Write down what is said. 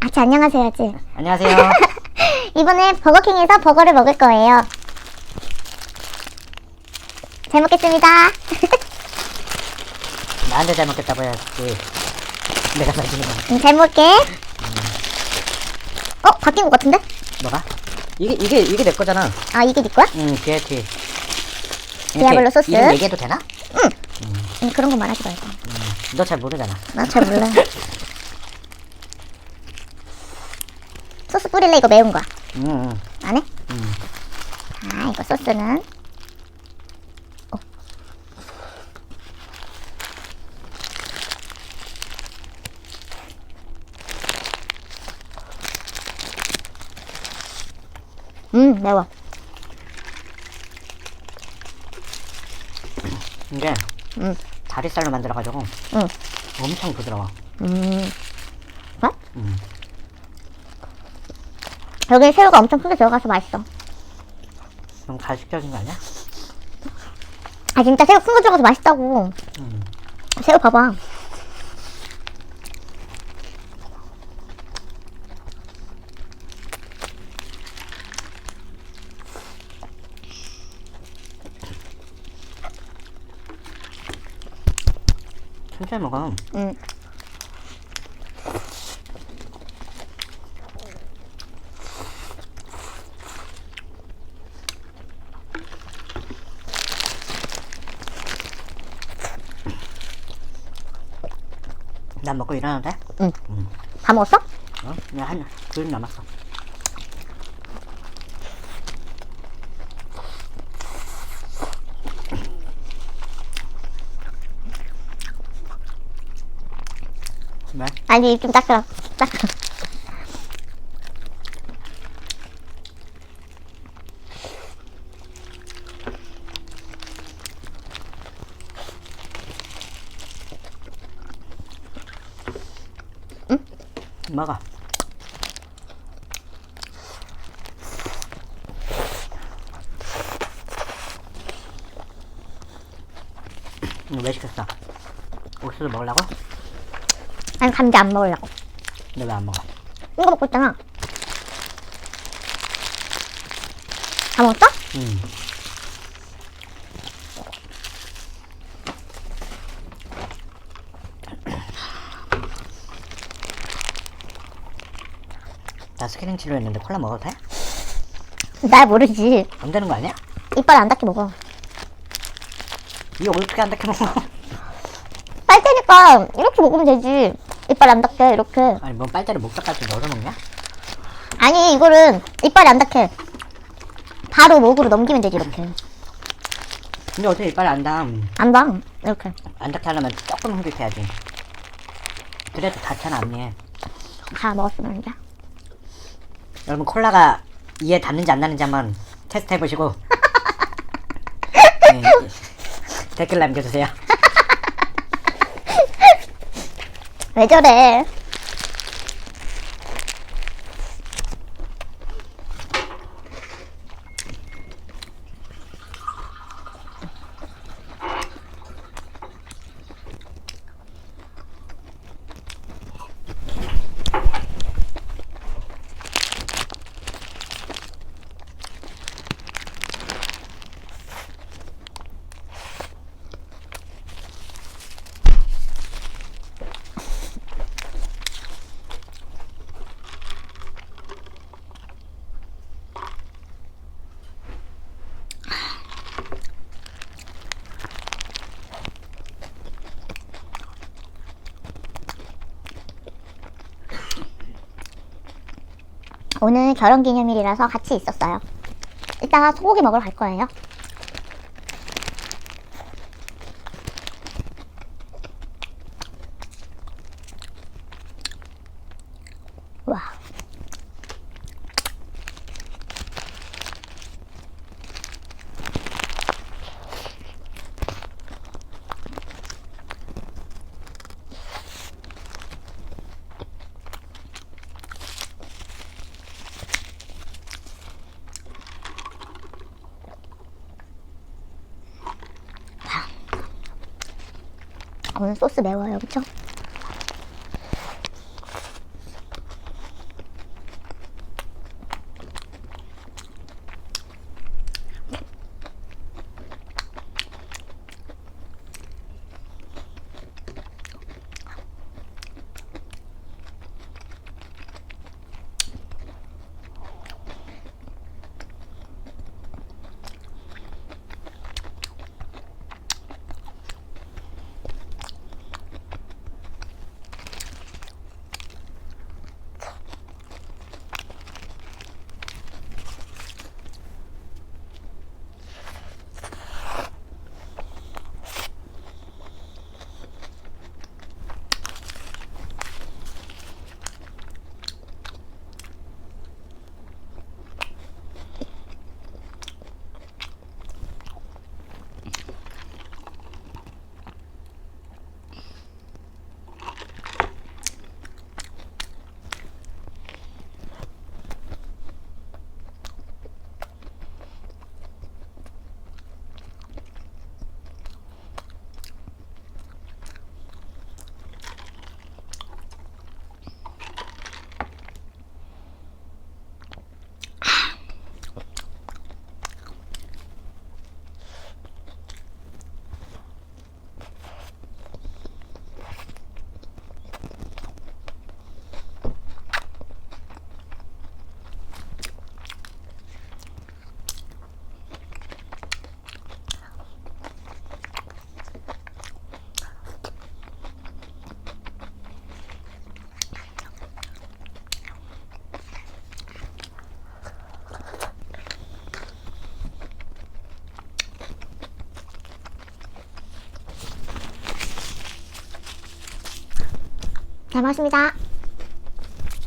아치 안녕하세요지. 안녕하세요. 이번에 버거킹에서 버거를 먹을 거예요. 잘 먹겠습니다. 나한테 잘 먹겠다고 해야지. 내가 사주는 거. 음, 잘 먹을게. 어 바뀐 것 같은데? 뭐가? 이게 이게 이게 내 거잖아. 아 이게 네 거야? 응, BLT. 디아블로 소스? 이름 얘기해도 되나? 음, 그런 거 말하지 말고. 너 잘 모르잖아. 나 잘 몰라. 소스 뿌릴래 이거 매운 거야. 응, 응. 안 해? 음. 자 이거 소스는 어. 음 매워 이게 음. 다리살로 만들어가지고 응. 엄청 부드러워. 음 어? 음. 여기 새우가 엄청 크게 들어가서 맛있어 좀 가식적인 거 아니야? 아 진짜 새우 큰 거 들어가서 맛있다고 음. 새우 봐봐 천천히 먹어. 음. 난 먹고 일어나도 돼? 다 먹었어? 어? 그냥 한, 둘 남았어. 왜? 아니 입좀 닦으라 닦으라 먹어. 이거 왜 시켰어? 옥수수 먹으려고? 아니 감자 안 먹으려고 근데 왜 안 먹어? 이거 먹고 있잖아 다 먹었어? 음. 스케링 치료했는데 콜라 먹어도 돼? 날 모르지 안 되는 거 아니야? 이빨 안 닦게 먹어 이거 어떻게 안 닿게 먹어? 빨대니까 이렇게 먹으면 되지 이빨 안 닦게 이렇게 아니 뭐 빨대를 목젖까지 넣어서 먹냐? 아니 이거는 이빨 안 닦게 바로 목으로 넘기면 되지 이렇게 근데 어떻게 이빨 안 닿아? 안 봐. 이렇게 안 닿게 하려면 조금 흡입해야지 그래도 닿잖아 앞니에 다 먹었으면 이제 여러분 콜라가 이에 닿는지 안 닿는지 한번 테스트 해보시고. 네, 댓글 남겨주세요. 왜 저래 오늘 결혼기념일이라서 같이 있었어요. 이따가 소고기 먹으러 갈 거예요 오늘 소스 매워요, 그쵸? 잘 먹었습니다.